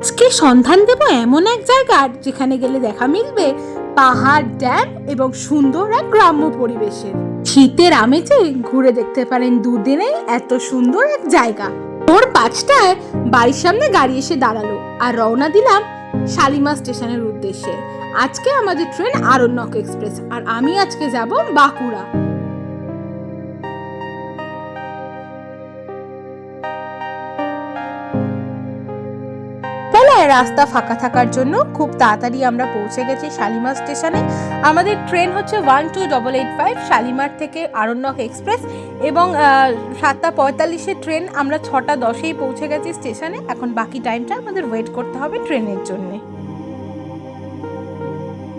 আজকে সন্ধান দেব এমন এক জায়গার যেখানে গেলে দেখা মিলবে পাহাড়, ড্যাম এবং সুন্দর এক গ্রাম্য পরিবেশের। শীতের আমেজে ঘুরে দেখতে পারেন দুদিনে এত সুন্দর এক জায়গা। ভোর পাঁচটায় বাড়ির সামনে গাড়ি এসে দাঁড়াল আর রওনা দিলাম শালিমা স্টেশনের উদ্দেশ্যে। আজকে আমাদের ট্রেন আরণ্যক এক্সপ্রেস আর আমি আজকে যাব বাঁকুড়া। বেলায় রাস্তা ফাঁকা থাকার জন্য খুব তাড়াতাড়ি আমরা পৌঁছে গেছি শালিমার স্টেশনে। আমাদের ট্রেন হচ্ছে one two double eight five Shalimar থেকে আরণ্যক এক্সপ্রেস এবং সাতটা পঁয়তাল্লিশের ট্রেন আমরা ছটা দশেই পৌঁছে গেছি স্টেশনে। এখন বাকি টাইমটা আমাদের ওয়েট করতে হবে ট্রেনের জন্যে।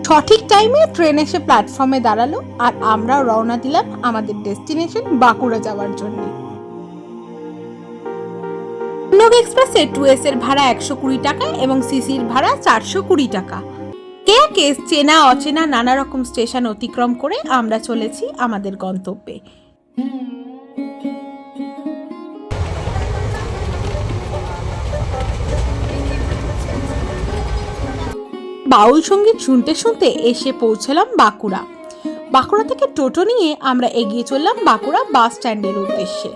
সঠিক টাইমে ট্রেন এসে প্ল্যাটফর্মে দাঁড়াল আর আমরা রওনা দিলাম আমাদের ডেস্টিনেশন বাঁকুড়া যাওয়ার জন্য। লোক এক্সপ্রেসে টু এস এর ভাড়া একশো কুড়ি টাকা এবং সিসির ভাড়া চারশো কুড়ি টাকা। কে কেস চেনা, অচেনা নানা রকম স্টেশন অতিক্রম করে আমরা চলেছি আমাদের গন্তব্যে। বাউল সংগীত শুনতে শুনতে এসে পৌঁছলাম বাঁকুড়া। বাঁকুড়া থেকে টোটো নিয়ে আমরা এগিয়ে চললাম বাঁকুড়া বাস স্ট্যান্ডের উদ্দেশ্যে।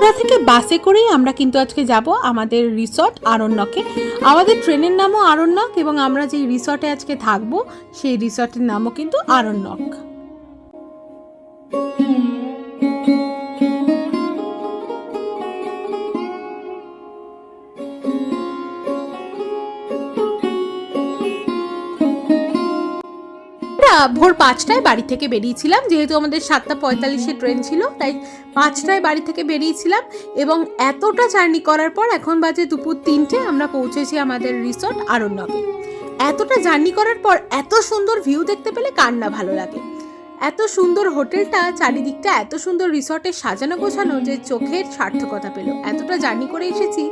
বাঁকুড়া থেকে বাসে করেই আমরা কিন্তু আজকে যাব আমাদের রিসর্ট আরণ্যকে। আমাদের ট্রেনের নামও আরণ্যক এবং আমরা যেই রিসর্টে আজকে থাকব, সেই রিসর্টের নামও কিন্তু আরণ্যক। ভোর পাঁচটায় বাড়ি থেকে বেরিয়েছিলাম। যেহেতু আমাদের সাতটা পঁয়তাল্লিশে ট্রেন ছিল, তাই পাঁচটায় বাড়ি থেকে বেরিয়েছিলাম এবং এতটা জার্নি করার পর এখন বাজে দুপুর তিনটে, আমরা পৌঁছেছি আমাদের রিসর্ট আরণ্যকে। এতটা জার্নি করার পর এত সুন্দর ভিউ দেখতে পেলে কার না ভালো লাগে? এত সুন্দর হোটেলটা চারিদিকটা, এত সুন্দর রিসর্টে সাজানো গোছানো যে চোখের সার্থকতা পেল। এতটা জার্নি করে এসেছি,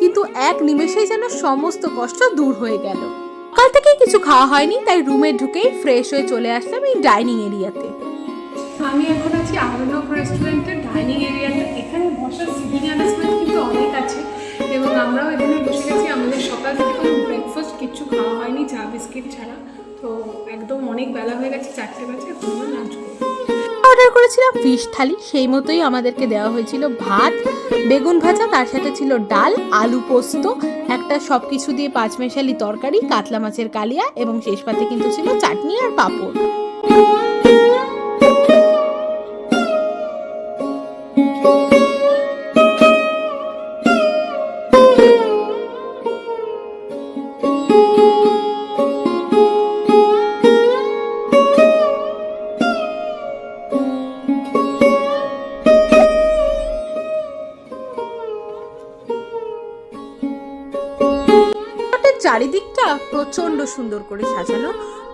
কিন্তু এক নিমেষেই যেন সমস্ত কষ্ট দূর হয়ে গেল। সকাল থেকে কিছু খাওয়া হয়নি, তাই রুমে ঢুকেই ফ্রেশ হয়ে চলে আসলাম এই ডাইনিং এরিয়াতে আমি এখন আছি আহমেদক রেস্টুরেন্টের ডাইনিং এরিয়াতে এখানে বসার সিটিং অ্যারেঞ্জমেন্ট কিন্তু অনেক আছে এবং আমরাও এখানে বসে গেছি। আমাদের সকাল থেকে কোনো ব্রেকফাস্ট কিচ্ছু খাওয়া হয়নি, চা, বিস্কিট ছাড়া। তো একদম অনেক বেলা হয়ে গেছে, চারটে বাজে, এখন লাঞ্চ করব। অর্ডার করেছিলাম ফিশ থালি, সেই মতোই আমাদেরকে দেওয়া হয়েছিল ভাত, বেগুন ভাজা, তার সাথে ছিল ডাল, আলু পোস্ত, একটা সব কিছু দিয়ে পাঁচমেশালি তরকারি, কাতলা মাছের কালিয়া এবং শেষ পাতে কিন্তু ছিল চাটনি আর পাঁপড়। সুন্দর করে সাজানো।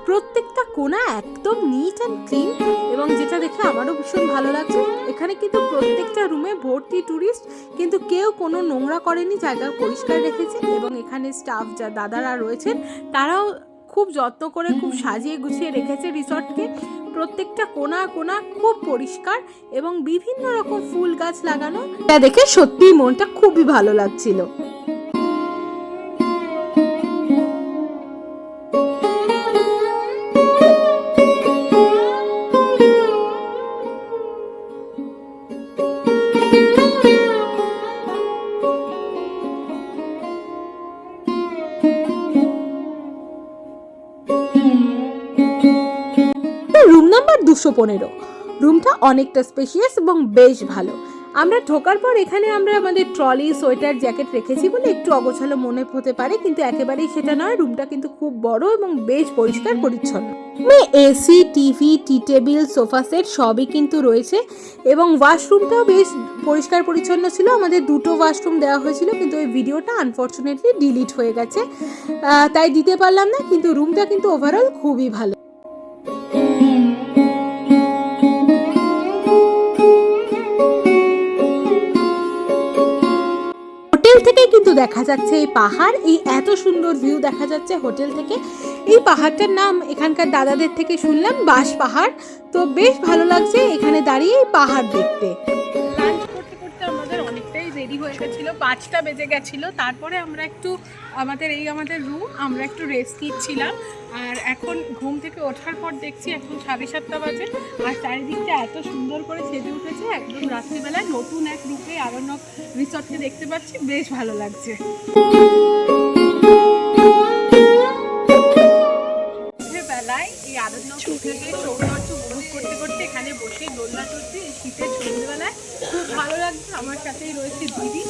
প্রত্যেকটা কোনা একদম নিট অ্যান্ড ক্লিন এবং যেটা দেখে আমারও ভীষণ ভালো লাগছে। এখানে কিন্তু প্রত্যেকটা রুমে ভর্তি ট্যুরিস্ট কিন্তু কেউ কোনো নোংরা করেনি, জায়গা পরিষ্কার রেখেছে এবং এখানে স্টাফ যা দাদারা রয়েছেন, তারাও খুব যত্ন করে খুব সাজিয়ে গুছিয়ে রেখেছে রিসর্টকে প্রত্যেকটা কোনা কোনা খুব পরিষ্কার এবং বিভিন্ন রকম ফুল গাছ লাগানো। এটা দেখে সত্যিই মনটা খুবই ভালো লাগছিল। পনেরো। রুমটা অনেকটা স্পেশিয়াস এবং বেশ ভালো। আমরা ঢোকার পর এখানে আমরা আমাদের ট্রলি সোয়েটার জ্যাকেট রেখেছি বলে একটু অগোছালো মনে হতে পারে, কিন্তু একেবারেই সেটা নয়। রুমটা কিন্তু খুব বড় এবং বেশ পরিষ্কার পরিচ্ছন্ন। এসি টিভি টি টেবিল সোফা সেট সবই কিন্তু রয়েছে এবং ওয়াশরুমটাও বেশ পরিষ্কার পরিচ্ছন্ন ছিল। আমাদের দুটো ওয়াশরুম দেওয়া হয়েছিল, কিন্তু ওই ভিডিওটা আনফর্চুনেটলি ডিলিট হয়ে গেছে। তাই দিতে পারলাম না, কিন্তু রুমটা কিন্তু ওভারঅল খুবই ভালো। দেখা যাচ্ছে এই পাহাড়, এই এত সুন্দর ভিউ দেখা যাচ্ছে হোটেল থেকে। এই পাহাড়টার নাম এখানকার দাদাদের থেকে শুনলাম বাস পাহাড়। তো বেশ ভালো লাগছে এখানে দাঁড়িয়ে এই পাহাড় দেখতে। পাঁচটা বেজে গেছিল। তারপরে আমরা একটু আমাদের এই আমাদের রুম আমরা একটু রেস্ট নিচ্ছিলাম। আর এখন ঘুম থেকে ওঠার পর দেখছি এখন সাড়ে সাতটা বাজে। আর চারিদিকটা এত সুন্দর করে সেজে উঠেছে, একদম রাত্রিবেলায় নতুন এক রূপে আরণ্যক রিসর্টকে দেখতে পাচ্ছি। বেশ ভালো লাগছে। সাথেই রয়েছে দিদি।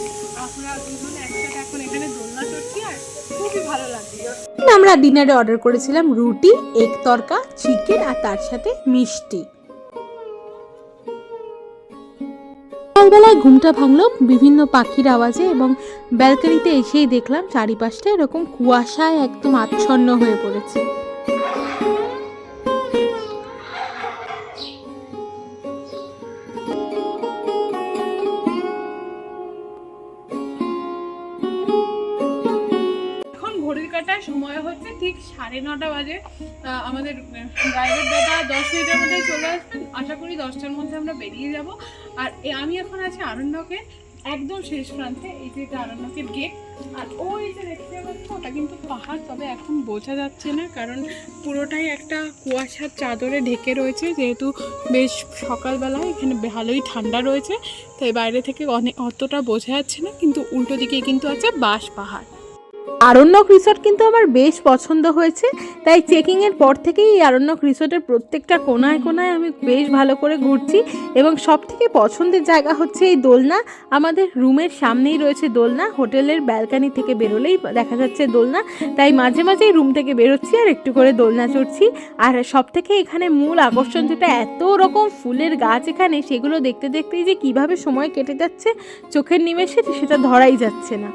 আমরা দুজন একসাথে এখন এখানে দোলনা চড়ছি আর আমরা ডিনারে অর্ডার করেছিলাম রুটি, এগ তরকা, চিকেন আর তার সাথে মিষ্টি। সকালবেলায় ঘুমটা ভাঙলো, বিভিন্ন পাখির আওয়াজে এবং ব্যালকনিতে এসেই দেখলাম চারিপাশটা এরকম কুয়াশায় একদম আচ্ছন্ন হয়ে পড়েছে। সাড়ে নটা বাজে। আমাদের ড্রাইভার দাদা দশ মিনিটের মধ্যে চলে আসবেন। আশা করি দশটার মধ্যে আমরা বেরিয়ে যাব। আর আমি এখন আছি আরণ্যকে, একদম শেষ প্রান্তে। এই যে এটা আরণ্যকের গেট আর ওই যে দেখতে পাচ্ছ, ওটা কিন্তু পাহাড়, তবে এখন বোঝা যাচ্ছে না, কারণ পুরোটাই একটা কুয়াশার চাদরে ঢেকে রয়েছে। যেহেতু বেশ সকালবেলায় এখানে ভালোই ঠান্ডা রয়েছে। তাই বাইরে থেকে অনেক অতটা বোঝা যাচ্ছে না, কিন্তু উল্টো দিকে কিন্তু আছে বাঁশ পাহাড়। আরণ্যক রিসর্ট কিন্তু আমার বেশ পছন্দ হয়েছে। তাই চেকিং এর পর থেকেই এই আরণ্যক রিসর্টের প্রত্যেকটা কোনায় কোনায় আমি বেশ ভালো করে ঘুরছি এবং সব থেকে পছন্দের জায়গা হচ্ছে এই দোলনা। আমাদের রুমের সামনেই রয়েছে দোলনা হোটেলের ব্যালকানি থেকে বেরোলেই দেখা যাচ্ছে দোলনা। তাই মাঝে মাঝেই রুম থেকে বেরোচ্ছি আর একটু করে দোলনা চড়ছি। আর সব থেকে এখানে মূল আকর্ষণ যেটা, এত রকম ফুলের গাছ এখানে, সেগুলো দেখতে দেখতেই যে কীভাবে সময় কেটে যাচ্ছে, চোখের নিমেষে সেটা ধরাই যাচ্ছে না।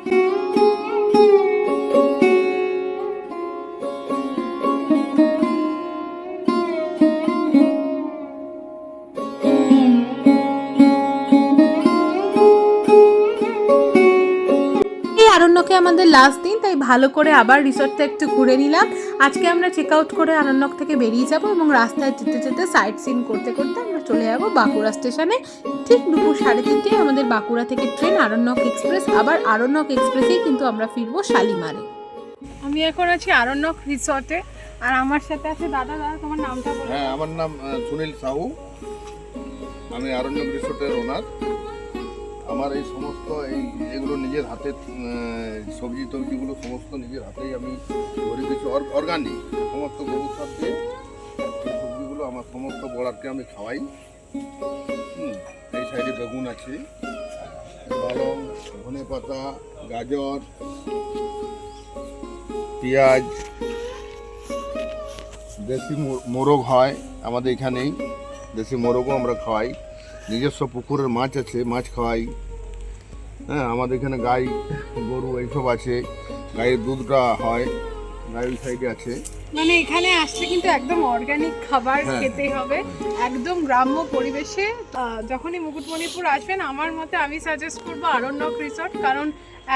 আমাদের লাস্ট দিন তাই ভালো করে আবার রিসর্টটা একটু ঘুরে নিলাম। আজকে আমরা চেক আউট করে আরণ্যক থেকে বেরিয়ে যাব এবং রাস্তায় যেতে যেতে সাইট সিন করতে করতে আমরা চলে যাব বাঁকুড়া স্টেশনে ঠিক দুপুর সাড়ে তিনটে আমাদের বাঁকুড়া থেকে ট্রেন আরণ্যক এক্সপ্রেস আবার আরণ্যক এক্সপ্রেসেই কিন্তু আমরা ফিরবো শালিমারে। আমি এখন আছি আরণ্যক রিসর্টে আর আমার সাথে আছে দাদা। দাদা তোমার নামটা বলো। হ্যাঁ আমার নাম সুনীল সাহু। আমি আরণ্যক রিসোর্টের ওনার আমার এই সমস্ত এই এগুলো নিজের হাতে সবজি টবজিগুলো সমস্ত নিজের হাতেই আমি করি কিছু অর্গানিক সমস্ত গরু সার দিয়ে সবজিগুলো আমার সমস্ত বড়ারকে আমি খাওয়াই। এই সাইডে বেগুন আছে পালং ধনে পাতা, গাজর, পেঁয়াজ, দেশি মোরগ হয় আমাদের এখানেই। দেশি মোরগও আমরা খাওয়াই। নিজস্ব পুকুরের মাছ আছে মাছ খাওয়াই। হ্যাঁ আমাদের এখানে গাই গরু এইসব আছে। গায়ের দুধটা হয় গাই সাইডে আছে। মানে এখানে আসলে কিন্তু একদম অর্গানিক খাবার হ্যাঁ। খেতে হবে। একদম গ্রাম্য পরিবেশে। যখনই মুকুটমণিপুর আসবেন আমার মতে আমি সাজেস্ট করব আরণ্যক রিসর্ট কারণ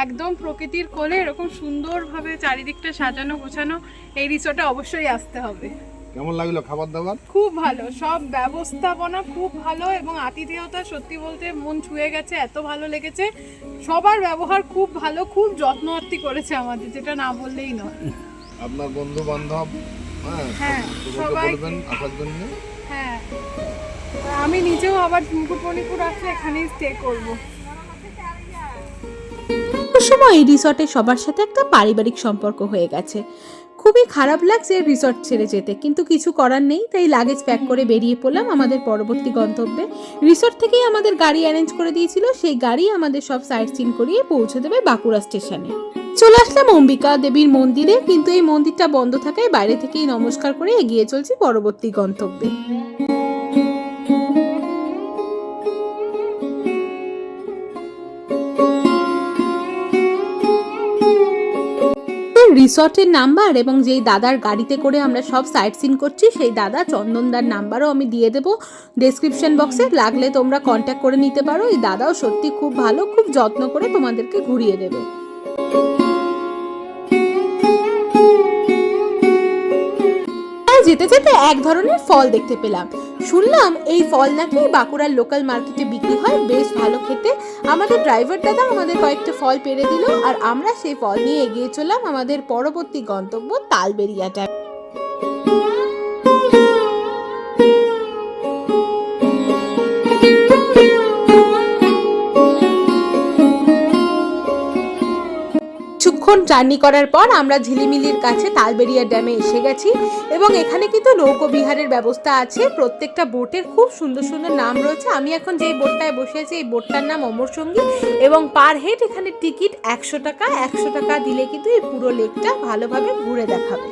একদম প্রকৃতির কোলে এরকম সুন্দরভাবে চারিদিকটা সাজানো গোছানো এই রিসর্টে অবশ্যই আসতে হবে। কেমন লাগল খাবার দাবার? খুব ভালো সব ব্যবস্থাপনা খুব ভালো এবং আতিথেয়তা সত্যি বলতে মন ছুঁয়ে গেছে এত ভালো লেগেছে। সবার ব্যবহার খুব ভালো খুব যত্ন যত্নআত্তি করেছে আমাদের যেটা না বললেই নয়। আপনার বন্ধু বান্ধব হ্যাঁ হ্যাঁ, সবাই- বলবেন আসার জন্য? হ্যাঁ আমি নিজেও আবার মুকুটমণিপুর আসলে এখানেই স্টে করব। সময় এই রিসর্টে সবার সাথে একটা পারিবারিক সম্পর্ক হয়ে গেছে। খুবই খারাপ লাগছে রিসর্ট ছেড়ে যেতে। কিন্তু কিছু করার নেই, তাই লাগেজ প্যাক করে বেরিয়ে পড়লাম আমাদের পরবর্তী গন্তব্যে। রিসর্ট থেকেই আমাদের গাড়ি অ্যারেঞ্জ করে দিয়েছিল, সেই গাড়ি আমাদের সব সাইট সিন করিয়ে পৌঁছে দেবে বাঁকুড়া স্টেশনে চলে আসলাম অম্বিকা দেবীর মন্দিরে, কিন্তু এই মন্দিরটা বন্ধ থাকায় বাইরে থেকেই নমস্কার করে এগিয়ে চলছি পরবর্তী গন্তব্যে। রিসর্টের নাম্বার এবং যেই দাদার গাড়িতে করে আমরা সব সাইট সিন করছি, সেই দাদা চন্দনদার নাম্বারও আমি দিয়ে দেবো। ডেসক্রিপশন বক্সে লাগলে তোমরা কন্ট্যাক্ট করে নিতে পারো। এই দাদাও সত্যি খুব ভালো, খুব যত্ন করে তোমাদেরকে ঘুরিয়ে দেবে। যেতে যেতে এক ধরনের ফল দেখতে পেলাম। শুনলাম এই ফল নাকি বাঁকুড়ার লোকাল মার্কেটে বিক্রি হয়। বেশ ভালো খেতে। আমাদের ড্রাইভার দাদা আমাদের কয়েকটা ফল পেরে দিল আর আমরা সেই ফল নিয়ে এগিয়ে চললাম আমাদের পরবর্তী গন্তব্য তালবেরিয়াটা কিছুক্ষণ জার্নি করার পর আমরা ঝিলিমিলির কাছে তালবেরিয়া ড্যামে এসে গেছি এবং এখানে কিন্তু নৌকো বিহারের ব্যবস্থা আছে। প্রত্যেকটা বোটের খুব সুন্দর সুন্দর নাম রয়েছে। আমি এখন যেই বোটটায় বসে আছি, এই বোটটার নাম অমর সঙ্গী এবং পার হেড এখানে টিকিট একশো টাকা। একশো টাকা দিলে কিন্তু এই পুরো লেকটা ভালোভাবে ঘুরে দেখাবে।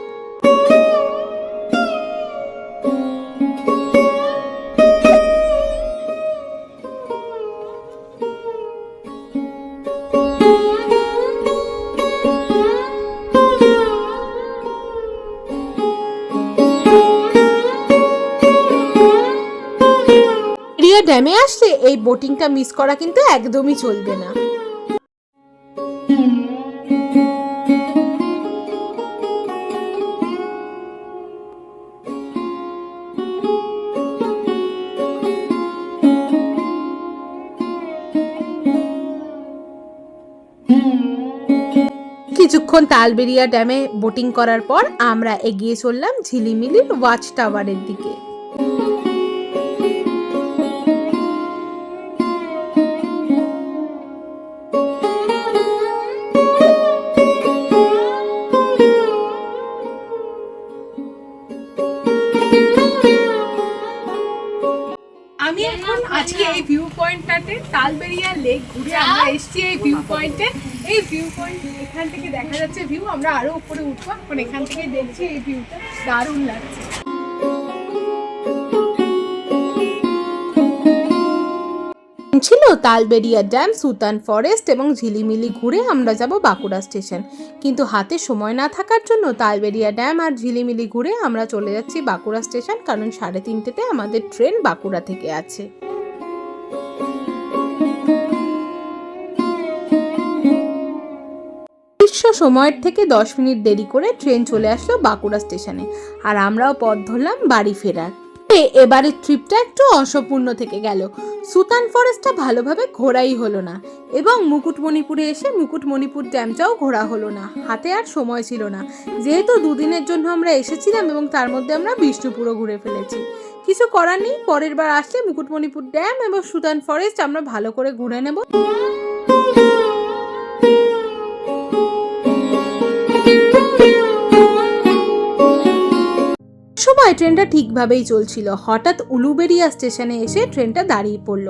আসলে এই বোটিংটা মিস করা কিন্তু একদমই চলবে না। কিছুক্ষণ তালবেরিয়া ড্যামে বোটিং করার পর আমরা এগিয়ে চললাম ঝিলিমিলির ওয়াচ টাওয়ারের দিকে। পয়েন্টে এই ভিউ পয়েন্ট এখান থেকে দেখা যাচ্ছে ভিউ আমরা আরও উপরে উঠবো। এখন এখান থেকে দেখছি এই ভিউটা দারুণ লাগছে। ছিল তালবেরিয়া ড্যাম, সুতান ফরেস্ট এবং ঝিলিমিলি ঘুরে আমরা যাব বাঁকুড়া স্টেশন। কিন্তু হাতে সময় না থাকার জন্য তালবেরিয়া ড্যাম আর ঝিলিমিলি ঘুরে আমরা চলে যাচ্ছি বাঁকুড়া স্টেশন, কারণ সাড়ে তিনটেতে আমাদের ট্রেন বাঁকুড়া থেকে আছে। সময়ের থেকে দশ মিনিট দেরি করে ট্রেন চলে আসলো বাঁকুড়া স্টেশনে। আর আমরাও পথ ধরলাম বাড়ি ফেরার। এবারের ট্রিপটা একটু অসম্পূর্ণ থেকে গেল। সুতান ফরেস্টটা ভালোভাবে ঘোরাই হলো না এবং মুকুটমণিপুরে এসে মুকুটমণিপুর ড্যামটাও ঘোরা হলো না। হাতে আর সময় ছিল না। যেহেতু দুদিনের জন্য আমরা এসেছিলাম এবং তার মধ্যে আমরা বিষ্ণুপুরও ঘুরে ফেলেছি। কিছু করার নেই, পরের বার আসলে মুকুটমণিপুর ড্যাম এবং সুতান ফরেস্ট আমরা ভালো করে ঘুরে নেব। সময় ট্রেনটা ঠিকভাবেই চলছিল। হঠাৎ উলুবেরিয়া স্টেশনে এসে ট্রেনটা দাঁড়িয়ে পড়ল।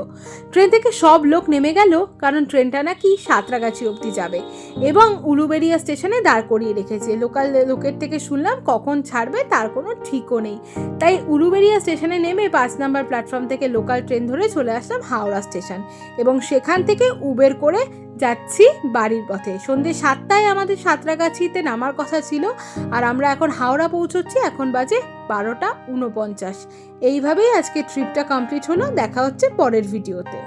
ট্রেন থেকে সব লোক নেমে গেল, কারণ ট্রেনটা নাকি সাঁতরাগাছি অবধি যাবে। এবং উলুবেরিয়া স্টেশনে দাঁড় করিয়ে রেখেছে। লোকাল লোকের থেকে শুনলাম, কখন ছাড়বে তার কোনো ঠিকও নেই। তাই উলুবেরিয়া স্টেশনে নেমে পাঁচ নাম্বার প্ল্যাটফর্ম থেকে লোকাল ট্রেন ধরে চলে আসলাম হাওড়া স্টেশন। এবং সেখান থেকে উবের করে যাচ্ছি বাড়ির পথে। সন্ধ্যে সাতটায় আমাদের সাঁতরাগাছিতে নামার কথা ছিল আর আমরা এখন হাওড়া পৌঁছচ্ছি, এখন বাজে বারোটা উনপঞ্চাশ এইভাবেই আজকে ট্রিপটা কমপ্লিট হলো। দেখা হচ্ছে পরের ভিডিওতে